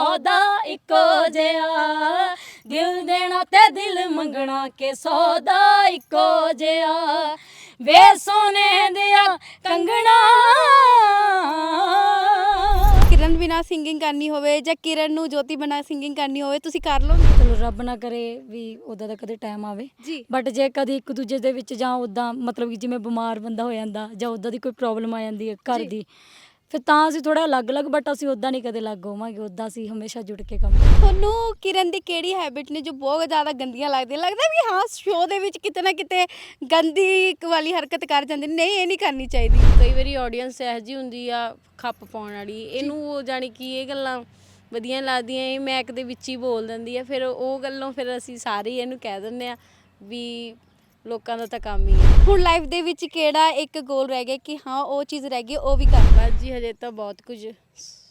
ਸੌਦਾ ਇੱਕੋ ਜਿਹਾ। ਦਿਲ ਦੇਣਾ ਤੇ ਦਿਲ ਮੰਗਣਾ ਕੇ ਸੌਦਾ ਇੱਕੋ ਜਿਹਾ। ਵੇ ਸੋਨੇ ਦਿਆ ਕੰਗਣਾ। ਕਿਰਨ ਬਿਨਾ ਸਿੰਗਿੰਗ ਕਰਨੀ ਹੋਵੇ ਜਾਂ ਕਿਰਨ ਨੂੰ ਜੋਤੀ ਬਿਨਾ ਸਿੰਗਿੰਗ ਕਰਨੀ ਹੋਵੇ ਤੁਸੀਂ ਕਰ ਲਓ। ਚਲੋ ਰੱਬ ਨਾ ਕਰੇ ਵੀ ਉਦਾਂ ਦਾ ਕਦੇ ਟਾਈਮ ਆਵੇ। ਬਟ ਜੇ ਕਦੀ ਇੱਕ ਦੂਜੇ ਦੇ ਵਿੱਚ ਜਾਂ ਉਦਾਂ ਮਤਲਬ ਜਿਵੇਂ ਬਿਮਾਰ ਬੰਦਾ ਹੋ ਜਾਂਦਾ ਜਾਂ ਉਦਾਂ ਦੀ ਕੋਈ ਪ੍ਰੋਬਲਮ ਆ ਜਾਂਦੀ ਹੈ ਘਰ ਦੀ ਫਿਰ ਤਾਂ ਅਸੀਂ ਥੋੜਾ ਅਲੱਗ-ਅਲੱਗ ਬਟ ਅਸੀਂ ਉਦਾਂ ਨਹੀਂ ਕਦੇ ਲੱਗ ਹੋਵਾਂਗੇ ਉਦਾਂ ਅਸੀਂ ਹਮੇਸ਼ਾ ਜੁੜ ਕੇ ਕੰਮ ਤੁਹਾਨੂੰ ਕਿਰਨ ਦੀ ਕਿਹੜੀ ਹੈਬਿਟ ਨੇ ਜੋ ਬਹੁਤ ਜ਼ਿਆਦਾ ਗੰਦੀਆਂ ਲੱਗਦੀਆਂ? ਲੱਗਦਾ ਵੀ ਹਾਂ ਸ਼ੋਅ ਦੇ ਵਿੱਚ ਕਿਤੇ ਨਾ ਕਿਤੇ ਗੰਦੀ ਇੱਕ ਵਾਲੀ ਹਰਕਤ ਕਰ ਜਾਂਦੇ ਨੇ। ਨਹੀਂ ਇਹ ਨਹੀਂ ਕਰਨੀ ਚਾਹੀਦੀ। ਕਈ ਵਾਰੀ ਆਡੀਅנס ਇਹੋ ਜਿਹੀ ਹੁੰਦੀ ਆ ਖੱਪ ਪਾਉਣ ਵਾਲੀ। ਇਹਨੂੰ ਉਹ ਜਾਣੀ ਕਿ ਇਹ ਗੱਲਾਂ ਵਧੀਆ ਲੱਗਦੀਆਂ ਇਹ ਮੈਕ ਦੇ ਵਿੱਚ ਹੀ ਬੋਲ ਦਿੰਦੀ ਆ। ਫਿਰ ਉਹ ਗੱਲੋਂ ਫਿਰ ਅਸੀਂ ਸਾਰੇ ਹੀ ਇਹਨੂੰ ਕਹਿ ਦਿੰਦੇ ਆ ਵੀ ਲੋਕਾਂ ਦਾ ਤਾਂ ਕੰਮ ਹੀ ਹੈ ਹੁਣ ਲਾਈਫ ਦੇ ਵਿੱਚ ਕਿਹੜਾ ਇੱਕ ਗੋਲ ਰਹਿ ਗਿਆ ਕਿ ਹਾਂ ਉਹ ਚੀਜ਼ ਰਹਿ ਗਈ ਉਹ ਵੀ ਕਰ ਬਸ ਜੀ ਹਜੇ ਤਾਂ ਬਹੁਤ ਕੁਝ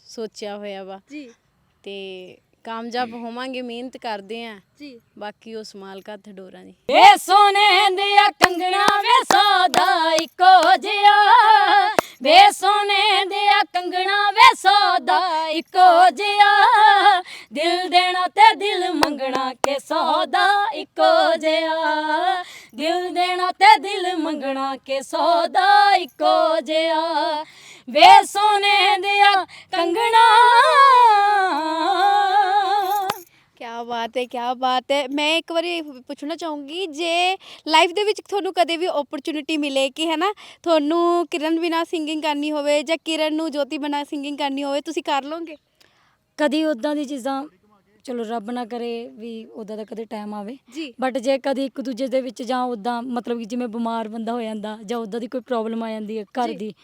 ਸੋਚਿਆ ਹੋਇਆ ਵਾ। ਜੀ। ਤੇ ਕਾਮਯਾਬ ਹੋਵਾਂਗੇ ਮਿਹਨਤ ਕਰਦੇ ਆ। ਜੀ। ਬਾਕੀ ਉਸ ਮਾਲਕਾ ਹੱਥ ਡੋਰਾਂ ਦੀ। ਵੇ ਸੋਨੇ ਦਿਆ ਕੰਗਣਾ ਵੇ ਸੌਦਾ ਇੱਕੋ ਜਿਹਾ। ਵੇ ਸੋਨੇ ਦਿਆ ਕੰਗਣਾ ਵੇ ਸੌਦਾ ਇੱਕੋ ਜਿਹਾ। ਦਿਲ ਦੇਣਾ ਤੇ ਦਿਲ ਮੰਗਣਾ ਕੇ ਸੌਦਾ ਇੱਕੋ ਜਿਹਾ। ਦਿਲ ਦੇਣਾ ਤੇ ਦਿਲ ਮੰਗਣਾ ਕੇ ਸੌਦਾ ਇੱਕੋ ਜਿਆ ਵੇ ਸੋਨੇ ਦਿਆ ਕੰਗਣਾ। ਕਿਆ ਬਾਤ ਹੈ ਕਿਆ ਬਾਤ ਹੈ ਮੈਂ ਇੱਕ ਵਾਰੀ ਪੁੱਛਣਾ ਚਾਹੂੰਗੀ ਜੇ ਲਾਈਫ ਦੇ ਵਿੱਚ ਤੁਹਾਨੂੰ ਕਦੇ ਵੀ ਓਪਰਚੁਨਿਟੀ ਮਿਲੇ ਕਿ ਹੈ ਨਾ ਤੁਹਾਨੂੰ ਕਿਰਨ ਬਿਨਾ ਸਿੰਗਿੰਗ ਕਰਨੀ ਹੋਵੇ ਜਾਂ ਕਿਰਨ ਨੂੰ ਜੋਤੀ ਬਿਨਾ ਸਿੰਗਿੰਗ ਕਰਨੀ ਹੋਵੇ ਤੁਸੀਂ ਕਰ ਲਓਗੇ? ਕਦੀ ਉਦਾਂ ਦੀ ਚੀਜ਼ਾਂ ਚਲੋ ਰੱਬ ਨਾ ਕਰੇ ਵੀ ਉਦਾਂ ਦਾ ਕਦੇ ਟਾਈਮ ਆਵੇ। ਜੀ। ਬਟ ਜੇ ਕਦੀ ਇੱਕ ਦੂਜੇ ਦੇ ਵਿੱਚ ਜਾਂ ਉਦਾਂ ਮਤਲਬ ਕਿ ਜਿਵੇਂ ਬਿਮਾਰ ਬੰਦਾ ਹੋ ਜਾਂਦਾ ਜਾਂ ਉਦਾਂ ਦੀ ਕੋਈ ਪ੍ਰੋਬਲਮ ਆ ਜਾਂਦੀ ਹੈ ਘਰ ਜੀ। ਦੀ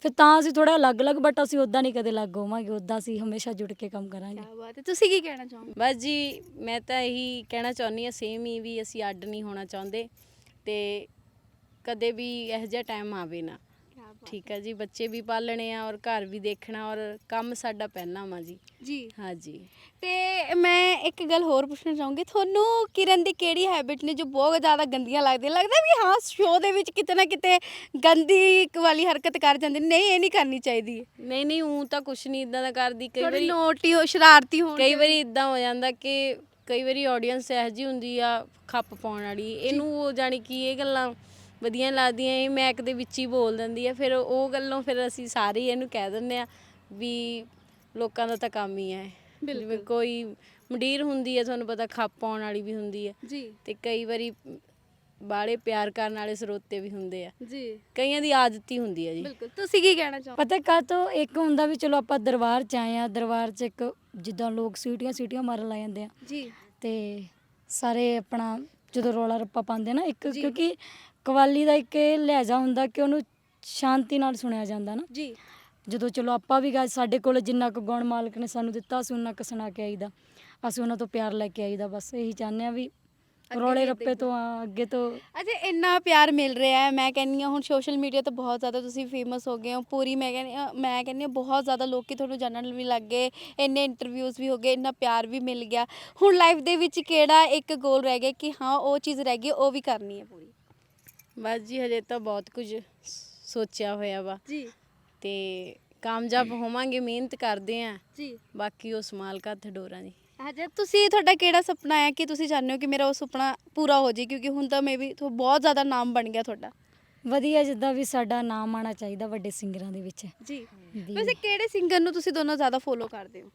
ਫਿਰ ਤਾਂ ਅਸੀਂ ਥੋੜਾ ਅਲੱਗ-ਅਲੱਗ ਬਟ ਅਸੀਂ ਉਦਾਂ ਨਹੀਂ ਕਦੇ ਲੱਗ ਹੋਵਾਂਗੇ ਉਦਾਂ ਅਸੀਂ ਹਮੇਸ਼ਾ ਜੁੜ ਕੇ ਕੰਮ ਕਰਾਂਗੇ। ਕੀ ਬਾਤ ਹੈ। ਤੁਸੀਂ ਕੀ ਕਹਿਣਾ ਚਾਹੋਗੇ? ਬਸ ਜੀ ਮੈਂ ਤਾਂ ਇਹੀ ਕਹਿਣਾ ਚਾਹੁੰਦੀ ਆ ਸੇਮ ਹੀ ਵੀ ਅਸੀਂ ਅੱਡ ਨਹੀਂ ਹੋਣਾ ਚਾਹੁੰਦੇ ਤੇ ਕਦੇ ਵੀ ਇਹੋ ਜਿਹਾ ਟਾਈਮ ਆਵੇ ਨਾ। ਠੀਕ ਆ ਜੀ ਬੱਚੇ ਵੀ ਪਾਲਣੇ ਆ ਔਰ ਘਰ ਵੀ ਦੇਖਣਾ ਔਰ ਕੰਮ ਸਾਡਾ ਪਹਿਲਾਂ ਵਾ ਜੀ। ਜੀ। ਹਾਂਜੀ ਤੇ ਮੈਂ ਇੱਕ ਗੱਲ ਹੋਰ ਪੁੱਛਣਾ ਚਾਹੂੰਗੀ ਤੁਹਾਨੂੰ ਕਿਰਨ ਦੀ ਕਿਹੜੀ ਹੈਬਿਟ ਨੇ ਜੋ ਬਹੁਤ ਜ਼ਿਆਦਾ ਗੰਦੀਆਂ ਲੱਗਦੀਆਂ? ਲੱਗਦਾ ਵੀ ਹਾਂ ਸ਼ੋਅ ਦੇ ਵਿੱਚ ਕਿਤੇ ਨਾ ਕਿਤੇ ਗੰਦੀ ਵਾਲੀ ਹਰਕਤ ਕਰ ਜਾਂਦੇ ਨੇ। ਨਹੀਂ ਇਹ ਨਹੀਂ ਕਰਨੀ ਚਾਹੀਦੀ। ਨਹੀਂ ਨਹੀਂ ਉਹ ਤਾਂ ਕੁਛ ਨਹੀਂ ਇਦਾਂ ਦਾ ਕਰਦੀ। ਕਈ ਥੋੜੀ ਵਾਰੀ ਨੋਟੀ ਹੋ ਸ਼ਰਾਰਤੀ ਹੋਣ ਕਈ ਵਾਰੀ ਇਦਾਂ ਹੋ ਜਾਂਦਾ ਕਿ ਕਈ ਵਾਰੀ ਆਡੀਅנס ਇਹੋ ਜਿਹੀ ਹੁੰਦੀ ਆ ਖੱਪ ਪਾਉਣ ਵਾਲੀ। ਇਹਨੂੰ ਉਹ ਜਾਣੀ ਕਿ ਇਹ ਗੱਲਾਂ ਵਧੀਆ ਲੱਗਦੀਆਂ ਇਹ ਮੈਕ ਦੇ ਵਿੱਚ ਹੀ ਬੋਲ ਦਿੰਦੀ ਆ। ਫਿਰ ਉਹ ਗੱਲੋਂ ਫਿਰ ਅਸੀਂ ਸਾਰੇ ਹੀ ਇਹਨੂੰ ਕਹਿ ਦਿੰਦੇ ਆ ਵੀ ਲੋਕਾਂ ਦਾ ਤਾਂ ਕੰਮ ਹੀ ਹੈ ਜਿਵੇਂ ਕੋਈ ਮੰਡੀਰ ਹੁੰਦੀ ਹੈ ਤੁਹਾਨੂੰ ਪਤਾ ਖੱਪ ਪਾਉਣ ਵਾਲੀ ਵੀ ਹੁੰਦੀ ਹੈ ਜੀ। ਤੇ ਕਈ ਵਾਰੀ ਬਾਲੇ ਪਿਆਰ ਕਰਨ ਵਾਲੇ ਸਰੋਤੇ ਵੀ ਹੁੰਦੇ ਆ। ਜੀ। ਕਈਆਂ ਦੀ ਆਦਤ ਹੀ ਹੁੰਦੀ ਆ ਜੀ। ਬਿਲਕੁਲ। ਤੁਸੀਂ ਕੀ ਕਹਿਣਾ ਚਾਹੋ ਪਤਾ ਕਾ ਤੋਂ ਇੱਕ ਹੁੰਦਾ ਵੀ ਚਲੋ ਆਪਾਂ ਦਰਬਾਰ ਚ ਆਏ ਆ ਦਰਬਾਰ ਚ ਇੱਕ ਜਿੱਦਾਂ ਲੋਕ ਸੀਟੀਆਂ ਸੀਟੀਆਂ ਮਾਰਨ ਲੱਗ ਜਾਂਦੇ ਆ। ਜੀ। ਤੇ ਸਾਰੇ ਆਪਣਾ ਜਦੋਂ ਰੌਲਾ ਰੱਪਾ ਪਾਉਂਦੇ ਨਾ ਇੱਕ। ਕਿਉਂਕਿ ਕਵਾਲੀ ਦਾ ਇੱਕ ਇਹ ਲਹਿਜਾ ਹੁੰਦਾ ਕਿ ਉਹਨੂੰ ਸ਼ਾਂਤੀ ਨਾਲ ਸੁਣਿਆ ਜਾਂਦਾ ਨਾ। ਜੀ। ਜਦੋਂ ਚਲੋ ਆਪਾਂ ਵੀ ਗਾ ਸਾਡੇ ਕੋਲ ਜਿੰਨਾ ਕੁ ਗੁਣ ਮਾਲਕ ਨੇ ਸਾਨੂੰ ਦਿੱਤਾ ਅਸੀਂ ਉਹਨਾਂ ਕੁ ਸੁਣਾ ਕੇ ਆਈਦਾ। ਅਸੀਂ ਉਹਨਾਂ ਤੋਂ ਪਿਆਰ ਲੈ ਕੇ ਆਈਦਾ ਬਸ ਇਹੀ ਚਾਹੁੰਦੇ ਆ ਵੀ ਰੌਲੇ ਰੱਪੇ ਤੋਂ ਆ, ਅੱਗੇ ਤੋਂ। ਅਜੇ ਇੰਨਾ ਪਿਆਰ ਮਿਲ ਰਿਹਾ ਹੈ ਮੈਂ ਕਹਿੰਨੀ ਆ ਹੁਣ ਸੋਸ਼ਲ ਮੀਡੀਆ ਤੇ ਬਹੁਤ ਜ਼ਿਆਦਾ ਤੁਸੀਂ ਫੇਮਸ ਹੋ ਗਏ ਹੋ। ਪੂਰੀ ਮੈਂ ਕਹਿੰਨੀ ਮੈਂ ਕਹਿੰਨੀ ਬਹੁਤ ਜ਼ਿਆਦਾ ਲੋਕੀ ਤੁਹਾਨੂੰ ਜਾਣਨ ਵੀ ਲੱਗ ਗਏ। ਇੰਨੇ ਇੰਟਰਵਿਊਜ਼ ਵੀ ਹੋ ਗਏ ਇੰਨਾ ਪਿਆਰ ਵੀ ਮਿਲ ਗਿਆ। ਹੁਣ ਲਾਈਫ ਦੇ ਵਿੱਚ ਕਿਹੜਾ ਇੱਕ ਗੋਲ ਰਹਿ ਗਿਆ ਕਿ ਹਾਂ ਉਹ ਚੀਜ਼ ਰਹਿ ਗਈ ਉਹ ਵੀ ਕਰਨੀ ਹੈ ਪੂਰੀ? ਬਸ ਜੀ ਹਜੇ ਤਾਂ ਬਹੁਤ ਕੁਝ ਸੋਚਿਆ ਹੋਇਆ ਵਾ। ਜੀ। ਤੇ ਕਾਮਯਾਬ ਹੋਵਾਂਗੇ ਮਿਹਨਤ ਕਰਦੇ ਆ। ਜੀ। ਬਾਕੀ ਉਸ ਮਾਲਕਾ ਹੱਥ ਡੋਰਾਂ ਦੀ। ਅਜੇ ਤੁਸੀਂ ਤੁਹਾਡਾ ਕਿਹੜਾ ਸੁਪਨਾ ਹੈ ਕਿ ਤੁਸੀਂ ਚਾਹੁੰਦੇ ਹੋ ਕਿ ਮੇਰਾ ਉਹ ਸੁਪਨਾ ਪੂਰਾ ਹੋ ਜੇ ਕਿਉਂਕਿ ਹੁਣ ਤਾਂ ਮੇਬੀ ਬਹੁਤ ਜ਼ਿਆਦਾ ਨਾਮ ਬਣ ਗਿਆ ਤੁਹਾਡਾ। ਵਧੀਆ ਜਿੱਦਾਂ ਵੀ ਸਾਡਾ ਨਾਮ ਆਣਾ ਚਾਹੀਦਾ ਵੱਡੇ ਸਿੰਗਰਾਂ ਦੇ ਵਿੱਚ। ਜੀ। ਵੈਸੇ ਕਿਹੜੇ ਸਿੰਗਰ ਨੂੰ ਤੁਸੀਂ ਦੋਨੋਂ ਜ਼ਿਆਦਾ ਫੋਲੋ ਕਰਦੇ ਹੋ?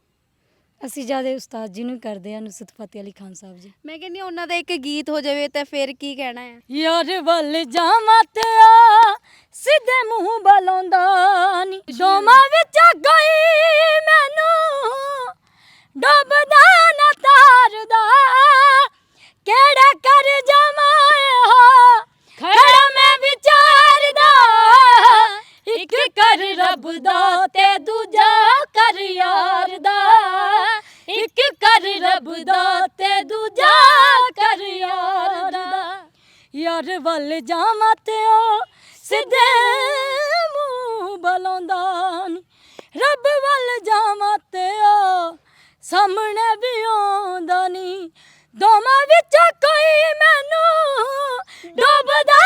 ਅਸੀਂ ਜ਼ਿਆਦਾ ਉਸਤਾਦ ਜੀ ਨੂੰ ਕਰਦੇ ਆ ਨੁਸਰਤ ਫਤਿਹ ਅਲੀ ਖਾਨ ਸਾਹਿਬ ਜੀ। ਮੈਂ ਕਹਿੰਨੀ ਹਾਂ ਉਹਨਾਂ ਦਾ ਇੱਕ ਗੀਤ ਹੋ ਜਾਵੇ ਤਾਂ ਫਿਰ ਕੀ ਕਹਿਣਾ ਹੈ? ਯਾਰ ਵੱਲ ਜਾਵਾਂ ਤੇ ਆ ਸਿੱਧੇ ਮੂੰਹ ਬਲਾਉਂਦਾ ਨੀ। ਦੋਵਾਂ ਵਿੱਚ ਗਈ ਮੈਨੂੰ ਡੁੱਬਦਾ ਨਾ ਤਾਰਦਾ। ਕਿਹੜਾ ਕਰ ਜਾਵਾਂ ਇਹੋ? ਖੜਾ ਮੈਂ ਵਿਚਾਰਦਾ ਇੱਕ ਕਰ ਰੱਬ ਦਾ ਤੇ ਦੂਜਾ ਯਾਰ ਵੱਲ ਜਾਵਾਂ ਤੇ ਉਹ ਸਿੱਧੇ ਮੂੰਹ ਬਲਾਉਂਦਾ ਨੀ। ਰੱਬ ਵੱਲ ਜਾਵਾਂ ਤੇ ਉਹ ਸਾਹਮਣੇ ਵੀ ਆਉਂਦਾ ਨੀ। ਦੋਵਾਂ ਵਿੱਚੋਂ ਕੋਈ ਮੈਨੂੰ ਡੁੱਬਦਾ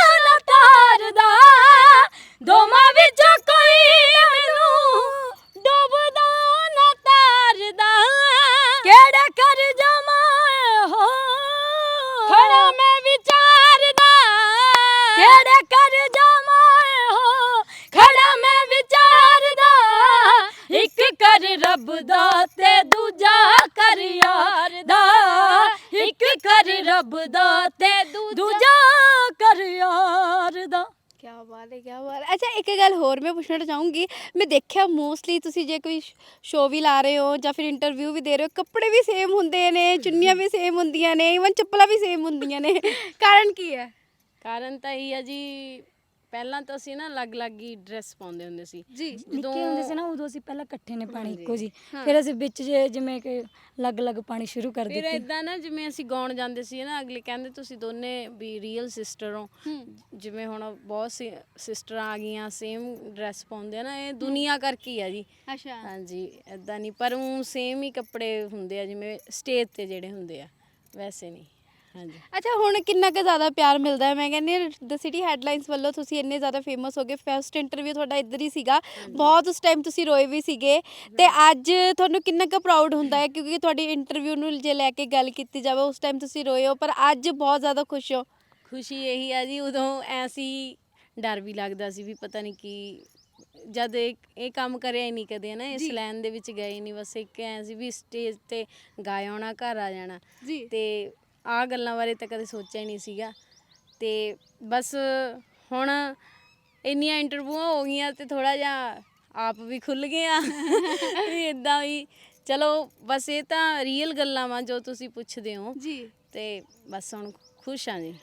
ਕਰ ਰੱਬ ਦਾ ਤੇ ਦੂਜਾ ਕਰ ਯਾਰ ਦਾ। ਕੀ ਬਾਤ ਹੈ ਕੀ ਬਾਤ ਹੈ। ਅੱਛਾ ਇੱਕ ਗੱਲ ਹੋਰ ਮੈਂ ਪੁੱਛਣਾ ਚਾਹੂੰਗੀ। ਮੈਂ ਦੇਖਿਆ ਮੋਸਟਲੀ ਤੁਸੀਂ ਜੇ ਕੋਈ ਸ਼ੋਅ ਵੀ ਲਾ ਰਹੇ ਹੋ ਜਾਂ ਫਿਰ ਇੰਟਰਵਿਊ ਵੀ ਦੇ ਰਹੇ ਹੋ ਕੱਪੜੇ ਵੀ ਸੇਮ ਹੁੰਦੇ ਨੇ ਚੁੰਨੀਆਂ ਵੀ ਸੇਮ ਹੁੰਦੀਆਂ ਨੇ ਇਵਨ ਚੱਪਲਾਂ ਵੀ ਸੇਮ ਹੁੰਦੀਆਂ ਨੇ। ਕਾਰਨ ਕੀ ਹੈ? ਕਾਰਨ ਤਾਂ ਇਹ ਆ ਜੀ ਪਹਿਲਾਂ ਤਾਂ ਅਸੀਂ ਨਾ ਅਲੱਗ-ਅਲੱਗ ਹੀ ਡਰੈਸ ਪਾਉਂਦੇ ਹੁੰਦੇ ਸੀ। ਜੀ ਨਿੱਕੇ ਹੁੰਦੇ ਸੀ ਨਾ ਉਦੋਂ ਅਸੀਂ ਪਹਿਲਾਂ ਇਕੱਠੇ ਨੇ ਪਾਣੀ ਇੱਕੋ ਜੀ ਫਿਰ ਅਸੀਂ ਵਿੱਚ ਜੇ ਜਿਵੇਂ ਕਿ ਅਲੱਗ-ਅਲੱਗ ਪਾਣੀ ਸ਼ੁਰੂ ਕਰ ਫਿਰ ਦਿੱਤੇ। ਇਦਾਂ ਨਾ ਜਿਵੇਂ ਅਸੀਂ ਗਾਉਣ ਜਾਂਦੇ ਸੀ ਨਾ ਅਗਲੇ ਕਹਿੰਦੇ ਤੁਸੀਂ ਦੋਨੇ ਵੀ ਰੀਅਲ ਸਿਸਟਰ ਹੋ। ਜਿਵੇਂ ਹੁਣ ਬਹੁਤ ਸਿਸਟਰਾਂ ਆ ਗਈਆਂ ਸੇਮ ਡਰੈਸ ਪਾਉਂਦੇ ਆ ਨਾ ਇਹ ਦੁਨੀਆ ਕਰਕੇ ਹੀ ਆ ਜੀ। ਅੱਛਾ। ਹਾਂਜੀ ਇਦਾਂ ਨਹੀਂ ਪਰ ਉਹ ਸੇਮ ਹੀ ਕੱਪੜੇ ਹੁੰਦੇ ਆ ਜਿਵੇਂ ਸਟੇਜ ਤੇ ਜਿਹੜੇ ਹੁੰਦੇ ਆ ਵੈਸੇ ਨਹੀਂ। ਹਾਂਜੀ। ਅੱਛਾ ਹੁਣ ਕਿੰਨਾ ਕੁ ਜ਼ਿਆਦਾ ਪਿਆਰ ਮਿਲਦਾ ਹੈ? ਮੈਂ ਕਹਿੰਦੀ ਦ ਸਿਟੀ ਹੈਡਲਾਈਨਸ ਵੱਲੋਂ ਤੁਸੀਂ ਇੰਨੇ ਜ਼ਿਆਦਾ ਫੇਮਸ ਹੋ ਗਏ। ਫਰਸਟ ਇੰਟਰਵਿਊ ਤੁਹਾਡਾ ਇੱਧਰ ਹੀ ਸੀਗਾ। ਬਹੁਤ ਉਸ ਟਾਈਮ ਤੁਸੀਂ ਰੋਏ ਵੀ ਸੀਗੇ। ਤੇ ਅੱਜ ਤੁਹਾਨੂੰ ਕਿੰਨਾ ਕੁ ਪ੍ਰਾਊਡ ਹੁੰਦਾ ਹੈ? ਕਿਉਂਕਿ ਤੁਹਾਡੀ ਇੰਟਰਵਿਊ ਨੂੰ ਜੇ ਲੈ ਕੇ ਗੱਲ ਕੀਤੀ ਜਾਵੇ ਉਸ ਟਾਈਮ ਤੁਸੀਂ ਰੋਏ ਹੋ ਪਰ ਅੱਜ ਬਹੁਤ ਜ਼ਿਆਦਾ ਖੁਸ਼ ਹੋ। ਖੁਸ਼ੀ ਇਹੀ ਆ ਜੀ ਉਦੋਂ ਐਸੀ ਡਰ ਵੀ ਲੱਗਦਾ ਸੀ ਵੀ ਪਤਾ ਨਹੀਂ ਕੀ ਜਦ ਇਹ ਇਹ ਕੰਮ ਕਰਿਆ ਹੀ ਨਹੀਂ ਕਦੇ ਨਾ ਇਸ ਲਾਈਨ ਦੇ ਵਿੱਚ ਗਏ ਨਹੀਂ ਬਸ ਇੱਕ ਐ ਸੀ ਵੀ ਸਟੇਜ ਤੇ ਗਾ ਆਉਣਾ ਘਰ ਆ ਜਾਣਾ। ਜੀ। ਤੇ ਆ ਗੱਲਾਂ ਬਾਰੇ ਤਾਂ ਕਦੇ ਸੋਚਿਆ ਹੀ ਨਹੀਂ ਸੀਗਾ। ਤੇ ਬਸ ਹੁਣ ਇੰਨੀਆਂ ਇੰਟਰਵਿਊਆਂ ਹੋ ਗਈਆਂ ਤੇ ਥੋੜਾ ਜਿਹਾ ਆਪ ਵੀ ਖੁੱਲ ਗਏ ਆ ਵੀ ਇਦਾਂ ਵੀ ਚਲੋ ਬਸ ਇਹ ਤਾਂ ਰੀਅਲ ਗੱਲਾਂ ਵਾਂ ਜੋ ਤੁਸੀਂ ਪੁੱਛਦੇ ਹੋ। ਜੀ। ਤੇ ਬਸ ਹੁਣ ਖੁਸ਼ ਹਾਂ ਜੀ।